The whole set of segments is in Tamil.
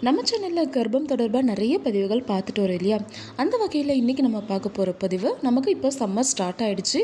நம்ம சேனலில் கர்ப்பம் தொடர்பாக நிறைய பதிவுகள் பார்த்துட்டு வரோம் இல்லையா? அந்த வகையில் இன்றைக்கி நம்ம பார்க்க போகிற பதிவு நமக்கு இப்போ சம்மர் ஸ்டார்ட் ஆகிடுச்சு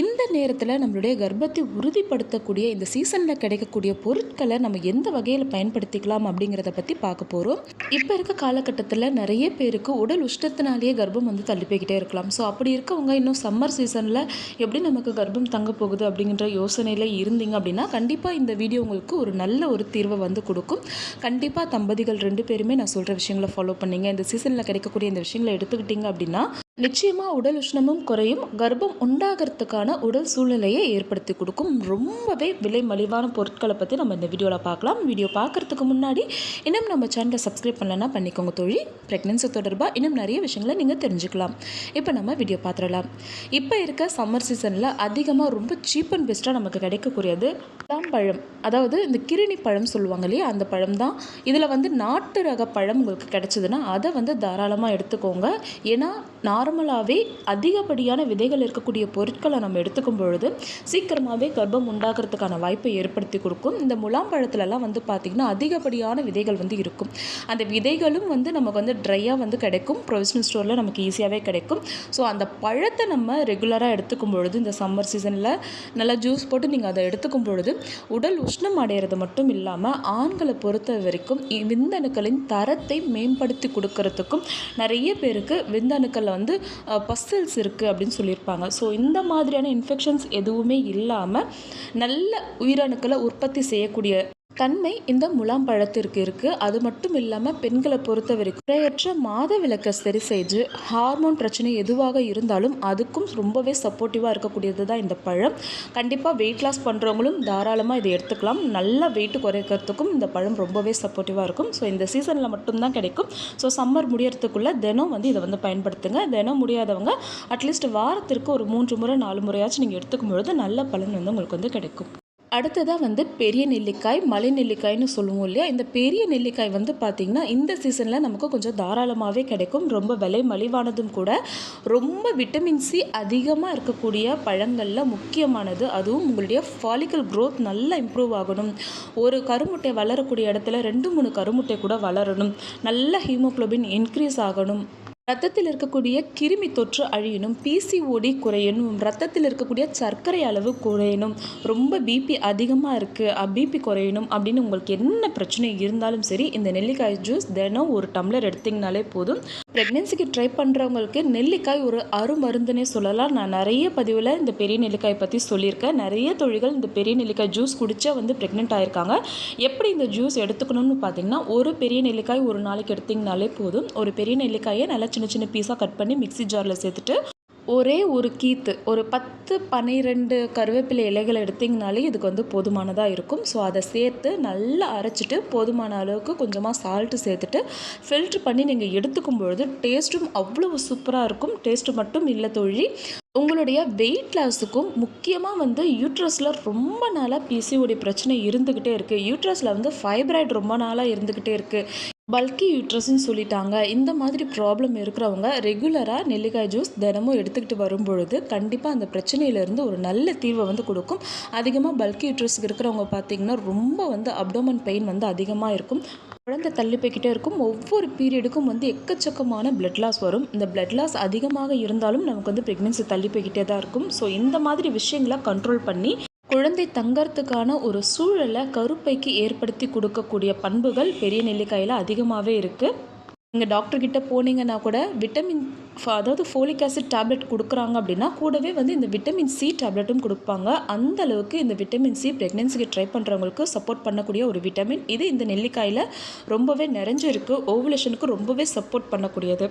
இந்த நேரத்தில் நம்மளுடைய கர்ப்பத்தை உறுதிப்படுத்தக்கூடிய இந்த சீசனில் கிடைக்கக்கூடிய பொருட்களை நம்ம எந்த வகையில் பயன்படுத்திக்கலாம் அப்படிங்கிறத பற்றி பார்க்க போகிறோம் இப்போ இருக்க காலகட்டத்தில் நிறைய பேருக்கு உடல் உஷ்டத்தினாலேயே கர்ப்பம் வந்து தள்ளி போய்கிட்டே இருக்கலாம். ஸோ அப்படி இருக்கவங்க இன்னும் சம்மர் சீசனில் எப்படி நமக்கு கர்ப்பம் தங்க போகுது அப்படிங்கிற யோசனையில் இருந்தீங்க அப்படின்னா கண்டிப்பாக இந்த வீடியோ உங்களுக்கு ஒரு நல்ல ஒரு தீர்வை வந்து கொடுக்கும். கண்டிப்பாக தம்பதிகள் ரெண்டு பேருமே நான் சொல்கிற விஷயங்களை ஃபாலோ பண்ணீங்க. இந்த சீசனில் கிடைக்கக்கூடிய இந்த விஷயங்களை எடுத்துக்கிட்டீங்க அப்படின்னா நிச்சயமாக உடல் உஷ்ணமும் குறையும். கர்ப்பம் உண்டாகிறதுக்கான உடல் சூழ்நிலையை ஏற்படுத்தி கொடுக்கும். ரொம்பவே விலை மலிவான பொருட்களை பற்றி நம்ம இந்த வீடியோவில் பார்க்கலாம். வீடியோ பார்க்குறதுக்கு முன்னாடி இன்னும் நம்ம சேனலை சப்ஸ்கிரைப் பண்ணலன்னா பண்ணிக்கோங்க தொழில் ப்ரெக்னென்சி தொடர்பாக இன்னும் நிறைய விஷயங்களை நீங்கள் தெரிஞ்சுக்கலாம். இப்போ நம்ம வீடியோ பார்த்துடலாம். இப்போ இருக்க சம்மர் சீசனில் அதிகமாக ரொம்ப சீப் அண்ட் பெஸ்ட்டாக நமக்கு கிடைக்கக்கூடியது பழம். அதாவது இந்த கிருணி பழம் சொல்லுவாங்க இல்லையா? அந்த பழம் தான். இதில் வந்து நாட்டு ரக பழம் உங்களுக்கு கிடைச்சதுன்னா அதை வந்து தாராளமாக எடுத்துக்கோங்க. ஏன்னா நார்மலாகவே அதிகப்படியான விதைகள் இருக்கக்கூடிய பொருட்களை நம்ம எடுத்துக்கும் பொழுது சீக்கிரமாகவே கர்ப்பம் உண்டாகிறதுக்கான வாய்ப்பை ஏற்படுத்தி கொடுக்கும். இந்த முலாம் பழத்துலலாம் வந்து பார்த்திங்கன்னா அதிகப்படியான விதைகள் வந்து இருக்கும். அந்த விதைகளும் வந்து நமக்கு வந்து ட்ரையாக வந்து கிடைக்கும். ப்ரொவிஷனல் ஸ்டோரில் நமக்கு ஈஸியாகவே கிடைக்கும். ஸோ அந்த பழத்தை நம்ம ரெகுலராக எடுத்துக்கும் பொழுது இந்த சம்மர் சீசனில் நல்லா ஜூஸ் போட்டு நீங்கள் அதை எடுத்துக்கும் பொழுது உடல் உஷ்ணம் அடைகிறது மட்டும் இல்லாமல் ஆண்களை பொறுத்த வரைக்கும் விந்தணுக்களின் தரத்தை மேம்படுத்தி கொடுக்கறதுக்கும் நிறைய பேருக்கு விந்தணுக்களில் வந்து பஸ்ஸல்ஸ் இருக்குது அப்படின்னு சொல்லியிருப்பாங்க. ஸோ இந்த மாதிரியான இன்ஃபெக்ஷன்ஸ் எதுவுமே இல்லாமல் நல்ல உயிரணுக்களை உற்பத்தி செய்யக்கூடிய தன்மை இந்த முலாம் பழத்திற்கு இருக்குது அது மட்டும் இல்லாமல் பெண்களை பொறுத்த வரைக்கும் குறையற்ற மாத விளக்கை சரி செஞ்சு ஹார்மோன் பிரச்சனை எதுவாக இருந்தாலும் அதுக்கும் ரொம்பவே சப்போர்ட்டிவாக இருக்கக்கூடியது தான் இந்த பழம். கண்டிப்பாக வெயிட் லாஸ் பண்ணுறவங்களும் தாராளமாக இதை எடுத்துக்கலாம். நல்லா வெயிட் குறைக்கிறதுக்கும் இந்த பழம் ரொம்பவே சப்போர்ட்டிவாக இருக்கும். ஸோ இந்த சீசனில் மட்டும்தான் கிடைக்கும். ஸோ சம்மர் முடியறதுக்குள்ளே தினம் வந்து இதை வந்து பயன்படுத்துங்க. தினம் முடியாதவங்க அட்லீஸ்ட் வாரத்திற்கு ஒரு மூன்று முறை நாலு முறையாச்சும் நீங்கள் எடுத்துக்கும் பொழுது நல்ல பலன் வந்து உங்களுக்கு வந்து கிடைக்கும். அடுத்ததாக வந்து பெரிய நெல்லிக்காய் மலை நெல்லிக்காய்னு சொல்லுவோம் இல்லையா? இந்த பெரிய நெல்லிக்காய் வந்து பார்த்திங்கன்னா இந்த சீசனில் நமக்கு கொஞ்சம் தாராளமாகவே கிடைக்கும். ரொம்ப விலை மலிவானதும் கூட. ரொம்ப விட்டமின் சி அதிகமாக இருக்கக்கூடிய பழங்களில் முக்கியமானது. அதுவும் உங்களுடைய ஃபாலிக்கல் க்ரோத் நல்லா இம்ப்ரூவ் ஆகணும். ஒரு கருமுட்டை வளரக்கூடிய இடத்துல ரெண்டு மூணு கருமுட்டை கூட வளரணும். நல்ல ஹீமோக்ளோபின் இன்க்ரீஸ் ஆகணும். ரத்தத்தில் இருக்கக்கூடிய கிருமி தொற்று அழியணும் பிசிஓடி குறையணும் ரத்தத்தில் இருக்கக்கூடிய சர்க்கரை அளவு குறையணும் ரொம்ப பிபி அதிகமாக இருக்குது பிபி குறையணும் அப்படின்னு உங்களுக்கு என்ன பிரச்சனை இருந்தாலும் சரி இந்த நெல்லிக்காய் ஜூஸ் தினம் ஒரு டம்ளர் எடுத்திங்கனாலே போதும். ப்ரெக்னென்சிக்கு ட்ரை பண்ணுறவங்களுக்கு நெல்லிக்காய் ஒரு அருமருந்துனே சொல்லலாம். நான் நிறைய பதிவில் இந்த பெரிய நெல்லிக்காய் பற்றி சொல்லியிருக்கேன். நிறைய தொழில்கள் இந்த பெரிய நெல்லிக்காய் ஜூஸ் குடித்தா வந்து ப்ரெக்னென்ட் ஆயிருக்காங்க. எப்படி இந்த ஜூஸ் எடுத்துக்கணும்னு பார்த்தீங்கன்னா ஒரு பெரிய நெல்லிக்காய் ஒரு நாளைக்கு எடுத்திங்கனாலே போதும். ஒரு பெரிய நெல்லிக்காயை நல்லா சின்ன சின்ன பீஸாக கட் பண்ணி மிக்சி ஜாரில் சேர்த்துட்டு ஒரே ஒரு கீத்து ஒரு பத்து பன்னிரெண்டு கருவேப்பிலை இலைகளை எடுத்திங்கனாலே இதுக்கு வந்து போதுமானதாக இருக்கும். ஸோ அதை சேர்த்து நல்லா அரைச்சிட்டு போதுமான அளவுக்கு கொஞ்சமாக சால்ட்டு சேர்த்துட்டு ஃபில்ட்ரு பண்ணி நீங்கள் எடுத்துக்கும் பொழுது டேஸ்ட்டும் அவ்வளோ சூப்பராக இருக்கும். டேஸ்ட்டு மட்டும் இல்லை தொழி. உங்களுடைய வெயிட் லாஸுக்கும் முக்கியமாக வந்து யூட்ரஸில் ரொம்ப நாளாக பிசிஓடி பிரச்சனை இருந்துக்கிட்டே இருக்குது யூட்ரஸில் வந்து ஃபைப்ராய்டு ரொம்ப நாளாக இருந்துக்கிட்டே இருக்குது பல்கி யூட்ரஸ்ன்னு சொல்லிட்டாங்க. இந்த மாதிரி ப்ராப்ளம் இருக்கிறவங்க ரெகுலராக நெல்லிக்காய் ஜூஸ் தினமும் எடுத்துக்கிட்டு வரும்பொழுது கண்டிப்பாக அந்த பிரச்சனையிலேருந்து ஒரு நல்ல தீர்வை வந்து கொடுக்கும். அதிகமாக பல்கி யூட்ரஸ்க்கு இருக்கிறவங்க பார்த்திங்கன்னா ரொம்ப வந்து அப்டோமன் பெயின் வந்து அதிகமாக இருக்கும். குழந்தை தள்ளி போய்கிட்டே இருக்கும். ஒவ்வொரு பீரியடுக்கும் வந்து எக்கச்சக்கமான பிளட் லாஸ் வரும். இந்த பிளட் லாஸ் அதிகமாக இருந்தாலும் நமக்கு வந்து ப்ரெக்னென்சி தள்ளி போய்கிட்டே தான் இருக்கும். ஸோ இந்த மாதிரி விஷயங்களை கண்ட்ரோல் பண்ணி குழந்தை தங்கறதுக்கான ஒரு சூழலை கருப்பைக்கு ஏற்படுத்தி கொடுக்கக்கூடிய பண்புகள் பெரிய நெல்லிக்காயில் அதிகமாகவே இருக்குது நீங்கள் டாக்டர்கிட்ட போனீங்கன்னா கூட விட்டமின் அதாவது ஃபோலிக் ஆசிட் டேப்லெட் கொடுக்குறாங்க அப்படின்னா கூடவே வந்து இந்த விட்டமின் சி டேப்லெட்டும் கொடுப்பாங்க. அந்த அளவுக்கு இந்த விட்டமின் சி ப்ரெக்னென்சிக்கு ட்ரை பண்ணுறவங்களுக்கு சப்போர்ட் பண்ணக்கூடிய ஒரு விட்டமின் இது இந்த நெல்லிக்காயில் ரொம்பவே நிறைஞ்சிருக்கு. ஓவுலேஷனுக்கு ரொம்பவே சப்போர்ட் பண்ணக்கூடியது.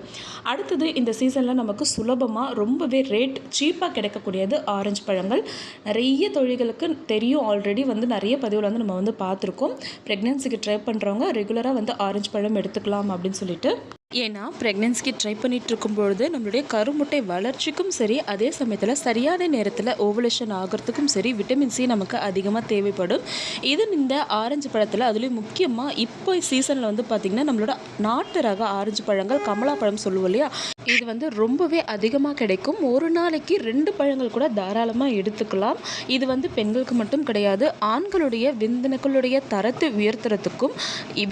அடுத்தது இந்த சீசனில் நமக்கு சுலபமாக ரொம்பவே ரேட் சீப்பாக கிடைக்கக்கூடியது ஆரஞ்சு பழங்கள். நிறைய தொழில்களுக்கு தெரியும் ஆல்ரெடி வந்து நிறைய பதிவில் வந்து நம்ம வந்து பார்த்துருக்கோம். ப்ரெக்னென்சிக்கு ட்ரை பண்ணுறவங்க ரெகுலராக வந்து ஆரஞ்சு பழம் எடுத்துக்கலாம் அப்படின்னு சொல்லிட்டு. ஏன்னா ப்ரெக்னென்சிக்கு ட்ரை பண்ணிட்டு இருக்கும்பொழுது நம்மளுடைய கருமுட்டை வளர்ச்சிக்கும் சரி அதே சமயத்தில் சரியான நேரத்தில் ஓவலேஷன் ஆகிறதுக்கும் சரி விட்டமின் சி நமக்கு அதிகமாக தேவைப்படும். இது இந்த ஆரஞ்சு பழத்தில் அதுலேயும் முக்கியமாக இப்போ சீசனில் வந்து பார்த்திங்கன்னா நம்மளோட நாட்டு ரக ஆரஞ்சு பழங்கள் கமலா பழம் சொல்லுவோம் இல்லையா? இது வந்து ரொம்பவே அதிகமாக கிடைக்கும். ஒரு நாளைக்கு ரெண்டு பழங்கள் கூட தாராளமாக எடுத்துக்கலாம். இது வந்து பெண்களுக்கு மட்டும் கிடையாது ஆண்களுடைய விந்தணுக்களுடைய தரத்தை உயர்த்துறதுக்கும்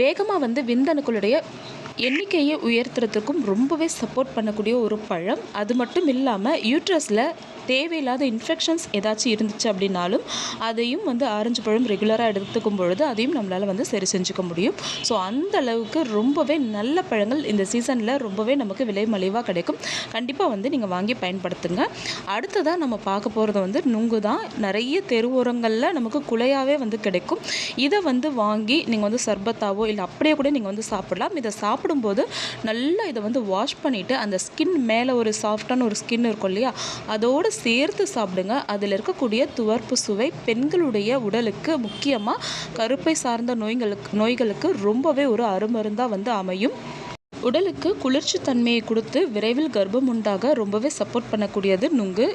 வேகமாக வந்து விந்தணுக்களுடைய எண்ணிக்கையை உயர்த்துறதுக்கும் ரொம்பவே சப்போர்ட் பண்ணக்கூடிய ஒரு பழம். அது மட்டும் இல்லாமல் யூட்ரஸில் தேவையில்லாத இன்ஃபெக்ஷன்ஸ் ஏதாச்சும் இருந்துச்சு அப்படின்னாலும் அதையும் வந்து ஆரஞ்சு பழம் ரெகுலராக எடுத்துக்கும் பொழுது அதையும் நம்மளால் வந்து சரி செஞ்சுக்க முடியும். ஸோ அந்த அளவுக்கு ரொம்பவே நல்ல பழங்கள் இந்த சீசனில் ரொம்பவே நமக்கு விலை மலிவாக கிடைக்கும். கண்டிப்பாக வந்து நீங்கள் வாங்கி பயன்படுத்துங்க. அடுத்ததாக நம்ம பார்க்க போகிறது வந்து நுங்கு தான் நிறைய தெருவோரங்களில் நமக்கு குலையாகவே வந்து கிடைக்கும். இதை வந்து வாங்கி நீங்கள் வந்து சர்பத்தாவோ இல்லை அப்படியே கூட நீங்கள் வந்து சாப்பிடலாம். இதை சாப்பிடும்போது நல்லா இதை வந்து வாஷ் பண்ணிவிட்டு அந்த ஸ்கின் மேலே ஒரு சாஃப்டான ஒரு ஸ்கின் இருக்கும் இல்லையா? அதோடு சேர்த்து சாப்பிடுங்க. அதில் இருக்கக்கூடிய துவர்ப்பு சுவை பெண்களுடைய உடலுக்கு முக்கியமாக கருப்பை சார்ந்த நோய்களுக்கு நோய்களுக்கு ரொம்பவே ஒரு அருமருந்தாக வந்து அமையும். உடலுக்கு குளிர்ச்சி தன்மையை கொடுத்து விரைவில் கர்ப்பம் உண்டாக ரொம்பவே சப்போர்ட் பண்ணக்கூடியது நுங்கு.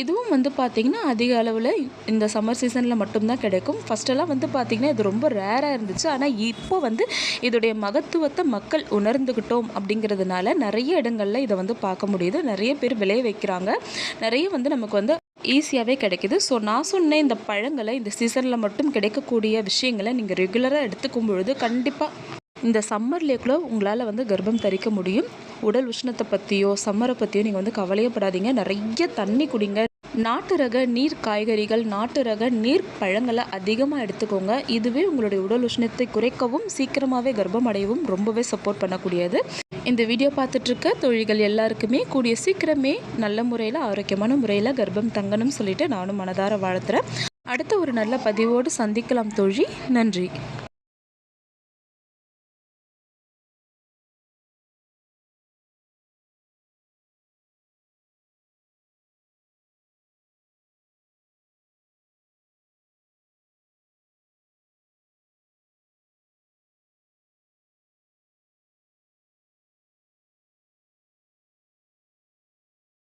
இதுவும் வந்து பார்த்திங்கன்னா அதிக அளவில் இந்த சம்மர் சீசனில் மட்டும்தான் கிடைக்கும். ஃபஸ்ட்டெல்லாம் வந்து பார்த்திங்கன்னா இது ரொம்ப ரேராக இருந்துச்சு. ஆனால் இப்போ வந்து இதோடைய மகத்துவத்தை மக்கள் உணர்ந்துக்கிட்டோம் அப்படிங்கிறதுனால நிறைய இடங்களில் இதை வந்து பார்க்க முடியுது. நிறைய பேர் விளைய வைக்கிறாங்க. நிறைய வந்து நமக்கு வந்து ஈஸியாகவே கிடைக்கிது. ஸோ நான் சொன்ன இந்த பழங்களை இந்த சீசனில் மட்டும் கிடைக்கக்கூடிய விஷயங்களை நீங்கள் ரெகுலராக எடுத்துக்கும் பொழுது கண்டிப்பாக இந்த சம்மர்லேயே கூட உங்களால் வந்து கர்ப்பம் தரிக்க முடியும். உடல் உஷ்ணத்தை பற்றியோ சம்மரை பற்றியோ நீங்கள் வந்து கவலையப்படாதீங்க. நிறைய தண்ணி குடிங்க. நாட்டு ரக நீர் காய்கறிகள் நாட்டு ரக நீர் பழங்களை அதிகமாக எடுத்துக்கோங்க. இதுவே உங்களுடைய உடல் உஷ்ணத்தை குறைக்கவும் சீக்கிரமாகவே கர்ப்பம் அடையவும் ரொம்பவே சப்போர்ட் பண்ணக்கூடியது. இந்த வீடியோ பார்த்துட்ருக்க தொழில்கள் எல்லாருக்குமே கூடிய சீக்கிரமே நல்ல முறையில் ஆரோக்கியமான முறையில் கர்ப்பம் தங்கணும்னு சொல்லிட்டு நானும் மனதார வாழ்த்துறேன். அடுத்த ஒரு நல்ல பதிவோடு சந்திக்கலாம் தொழில் நன்றி.